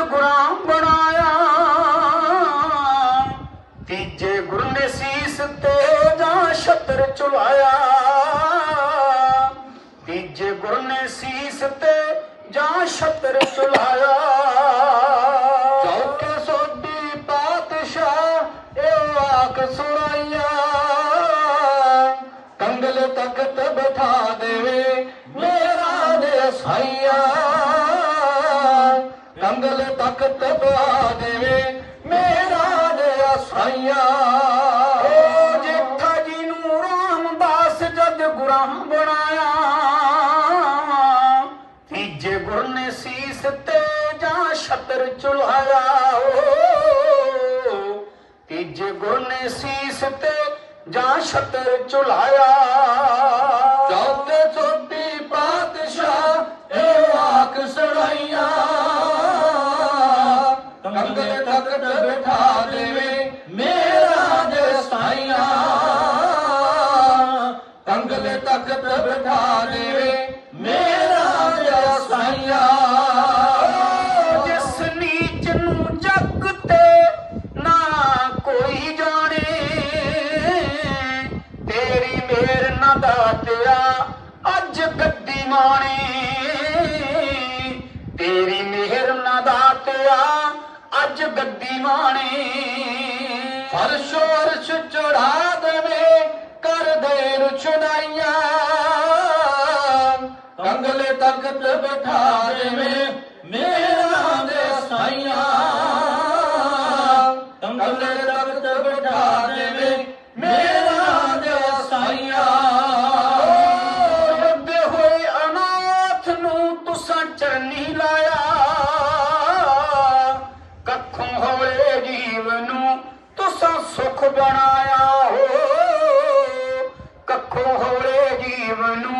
ਗੁਰਾਂ ਬਣਾਇਆ। ਤੀਜੇ ਗੁਰ ਨੇ ਸੀਸ ਤੇ ਜਾਂ ਛਤਰ ਚੁਲਾਇਆ। ਤੀਜੇ ਗੁਰ ਨੇ ਸੀਸ ਤੇ ਜਾਂ ਛਤਰ ਚੁਲਾਇਆ। ਚੌਥੇ ਸੋਢੀ ਪਾਤਸ਼ਾਹ ਇਹ ਆਖ ਸੁਣਾਈਆ। ਕੰਗਲ ਤਖਤ ਬਿਠਾ ਦੇਵੇ, ਮੇਰਾ ਦੇ ਸਾਈਆ ਕੰਗਲ ਤਖਤ ਬਿਠਾ ਦੇਵੇ, ਮੇਰਾ ਦੇ ਸਾਈਆ ਓ ਜੇਠਾ ਜੀ ਨੂੰ ਰਾਮਦਾਸ ਜਦ ਗੁਰਾਂ ਬਣਾਇਆ। ਤੀਜੇ ਗੁਰ ਨੇ ਸੀਸ ਤੇ ਜਾਂ ਛਤਰ ਚੁਲਾਇਆ। ਓ ਤੀਜੇ ਗੁਰ ਨੇ ਸੀਸ ਤੇ ਜਾਂ ਛਤਰ ਚੁਲਾਇਆ। ਚੌਥੇ ਛੋਟੀ ਪਾਤਸ਼ਾਹ, ਇਹ ਆਖ ਸੁਣਾਈਆ ਕੰਗਲ ਤਖਤ ਬਿਠਾ ਦੇਵੇ ਮੇਰਾ ਦੇ ਸਾਈਆ। ਨਾ ਕੋਈ ਜਾਣੇ, ਤੇਰੀ ਮੇਰ ਨਾ ਦਾਤਿਆ, ਅੱਜ ਗੱਦੀ ਮਾਣੇ। ਤੇਰੀ ਮਿਹਰ ਨਾ ਦਾਤਿਆ, ਅੱਜ ਗੱਦੀ ਮਾਣੇ। ਫਰਸ਼ ਅਰਸ਼ ਤਖਤ ਬਿਠਾ ਮੇਰਾ ਦੇ ਸਾਈਆਂ। ਕੰਗਲੇ ਤਖਤ ਬਿਠਾ ਮੇਰਾ ਦੇ ਸਾਈਆਂ। ਲੱਭੇ ਹੋਏ ਅਨਾਥ ਨੂੰ ਤੁਸਾਂ ਚਰਨੀ ਲਾਇਆ। ਕੱਖੋਂ ਹੋਏ ਜੀਵ ਨੂੰ ਤੁਸਾਂ ਸੁਖ ਬਣਾਇਆ। ਹੋ, ਕੱਖੋਂ ਹੋਏ ਜੀਵ ਨੂੰ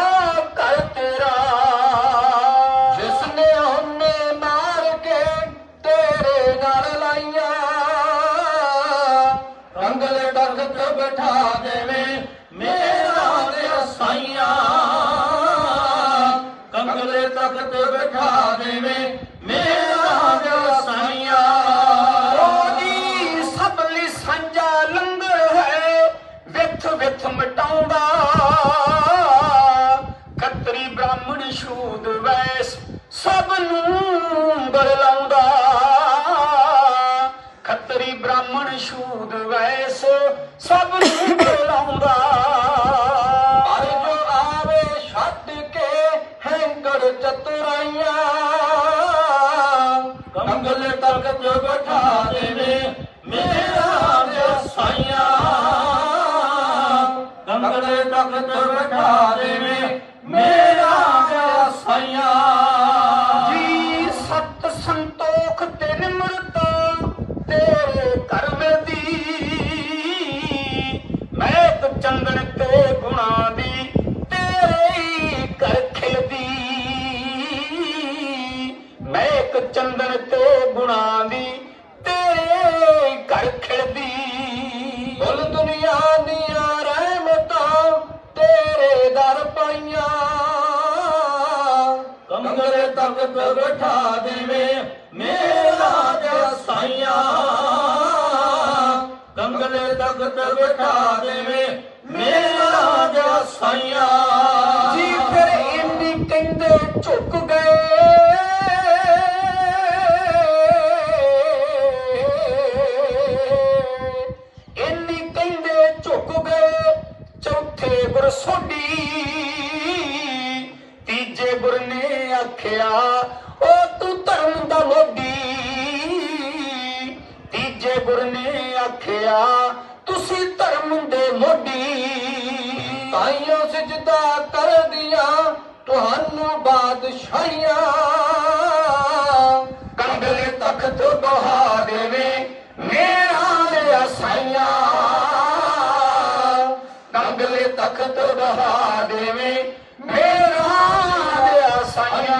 ਵਿਥ ਖੱਤਰੀ ਬ੍ਰਾਹਮਣ ਸ਼ੂਦ ਵੈਸ ਸਭ ਨੂੰ ਬਰਲਾਉਂਦਾ ਖੱਤਰੀ ਬ੍ਰਾਹਮਣ ਸ਼ੂਦ ਵੈਸ ਸਭ ਨੂੰ ਬਰਲਾਉਂਦਾ ਪਰ ਜੋ ਆਵੇ ਛੱਡ ਕੇ ਹੈਂਕੜ ਚਤੁਰਾਈਆਂ, ਕੰਗਲ ਤਖਤ ਬਿਠਾ ਦੇਵੇ, ਮੇਰਾ ਕੰਗਲ ਤਖਤ ਮੇਰਾ ਦੇ ਜੀ ਸਤ ਸੰਤੋਖ ਤੇ ਨਿਮਰਤਾ ਤੇਰੇ ਕਰਮ ਦੀ। ਮੈਂ ਮਹਿਕ ਚੰਦਨ ਤੇ ਗੁਣਾ ਦੀ, ਤੇਰੀ ਹੀ ਕਰ ਖਿਲਦੀ। ਮਹਿਕ ਚੰਦਨ ਤੇ ਗੁਣਾ ਦੀ, ਤੇਰੇ ਘਰ ਖਿਲਦੀ। ਬੋਲ ਪਾਈਆਂ। ਕੰਗਲੇ ਤਖਤ ਬਿਠਾ ਦੇਵੇ ਮੇਰਾ ਦੇ ਸਾਈਆਂ। ਕੰਗਲੇ ਤਖਤ ਬਿਠਾ ਦੇਵੇ ਮੇਰਾ ਦੇ ਸਾਈਆਂ। ਜੀ ਫਿਰ ਇੰਨੀ ਕਹਿੰਦੇ ਝੁਕ ਗੁਰ ਸੋਢੀ। ਤੀਜੇ ਗੁਰ ਨੇ ਆਖਿਆ, ਓ ਤੂੰ ਧਰਮ ਦਾ ਮੋਢੀ ਤੀਜੇ ਗੁਰ ਨੇ ਆਖਿਆ, ਤੁਸੀਂ ਧਰਮ ਦੇ ਮੋਢੀ ਤਾਈਓ ਸਜਦਾ ਕਰਦੀਆਂ ਤੁਹਾਨੂੰ ਬਾਦਸ਼ਾਹੀਆਂ ਤਖਤ ਬਹਾ ਦੇਵੇ, ਮੇਰਾ ਲਿਆ ਸਾਈਆਂ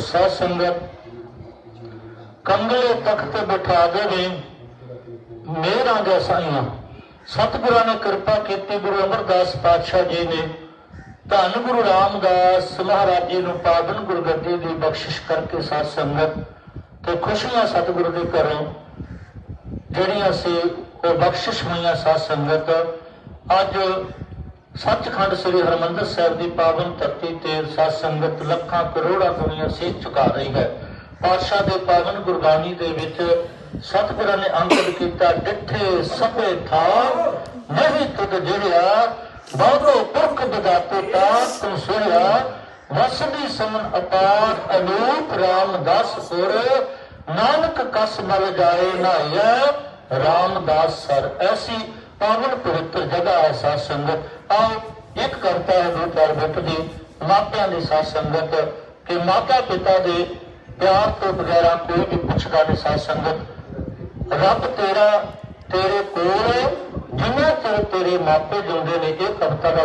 ਸਾਧ ਸੰਗਤ, ਕੰਗਲੇ ਤਖਤ ਬਿਠਾ ਦੇਵੇ, ਮੇਰਾ ਦੇ ਸਾਈਆਂ। ਸਤਿਗੁਰਾਂ ਨੇ ਕਿਰਪਾ ਕੀਤੀ, ਗੁਰੂ ਅਮਰਦਾਸ ਪਾਤਸ਼ਾਹ ਜੀ ਨੇ ਧੰਨ ਗੁਰੂ ਰਾਮਦਾਸ ਮਹਾਰਾਜ ਨੂੰ ਪਾਵਨ ਗੁਰਗੱਦੀ ਦੀ ਬਖਸ਼ਿਸ਼ ਕਰਕੇ ਸਾਧ ਸੰਗਤ ਤੇ ਖੁਸ਼ੀਆਂ ਸਤਿਗੁਰੂ ਦੇ ਘਰੋਂ ਜਿਹੜੀਆਂ ਸੀ ਉਹ ਬਖਸ਼ਿਸ਼ ਹੋਈਆਂ ਸਾਧ ਸੰਗਤ, ਅੱਜ ਸੱਚਖੰਡ ਸ੍ਰੀ ਹਰਮੰਦਰ ਸਾਹਿਬ ਦੀ ਪਾਵਨ ਧਰਤੀ ਤੇ ਸਾਧ ਸੰਗਤ ਲੱਖਾਂ ਕਰੋੜਾਂ ਦੁਨੀਆ ਸੇਧ ਚੁਕਾ ਰਹੀ ਹੈ। ਪਾਤਸ਼ਾਹ ਦੇ ਪਾਵਨ ਗੁਰਬਾਣੀ ਦੇ ਵਿੱਚ ਸਤਿਗੁਰਾਂ ਨੇ ਅੰਕਿਤ ਕੀਤਾ, ਡਿੱਠੇ ਸਭੇ ਥਾ ਨਹੀਂ ਤੁਧ ਜਿਹੜਿਆ ਬਹੁਤੋ ਪੁਰਖ ਬਦਾਤੇ ਤਾ ਤੁਮ ਸੋਇਆ ਵਸਦੀ ਸਮਨ ਅਪਾਰ ਅਨੂਪ ਰਾਮਦਾਸ ਸੁਰ ਨਾਨਕ ਕਸ ਮਲ ਜਾਏ ਨਾਇਆ, ਰਾਮਦਾਸ ਸਰ। ਐਸੀ ਪਾਵਨ ਪਵਿੱਤਰ ਜਗ੍ਹਾ ਹੈ ਸਾਧ ਸੰਗਤ। ਆਓ ਇੱਕ ਕਰਤਾ ਹੈ ਦੋ ਚਾਰ ਬਿੱਟ ਦੀ ਮਾਪਿਆਂ ਦੀ ਸਾਧ ਸੰਗਤ ਕਿ ਮਾਤਾ ਪਿਤਾ ਦੇ ਪਿਆਰ ਤੋਂ ਬਗੈਰਾ ਕੋਈ ਵੀ ਪੁੱਛਦਾ ਨਹੀਂ ਸਾਧ ਸੰਗਤ। ਰੱਬ ਤੇਰਾ, ਤੇਰੇ ਕੋਲ ਜਿੰਨਾ ਚਿਰ ਤੇਰੇ ਮਾਪੇ ਜਿਉਂਦੇ ਨੇ ਇਹ ਕਵਿਤਾ ਦਾ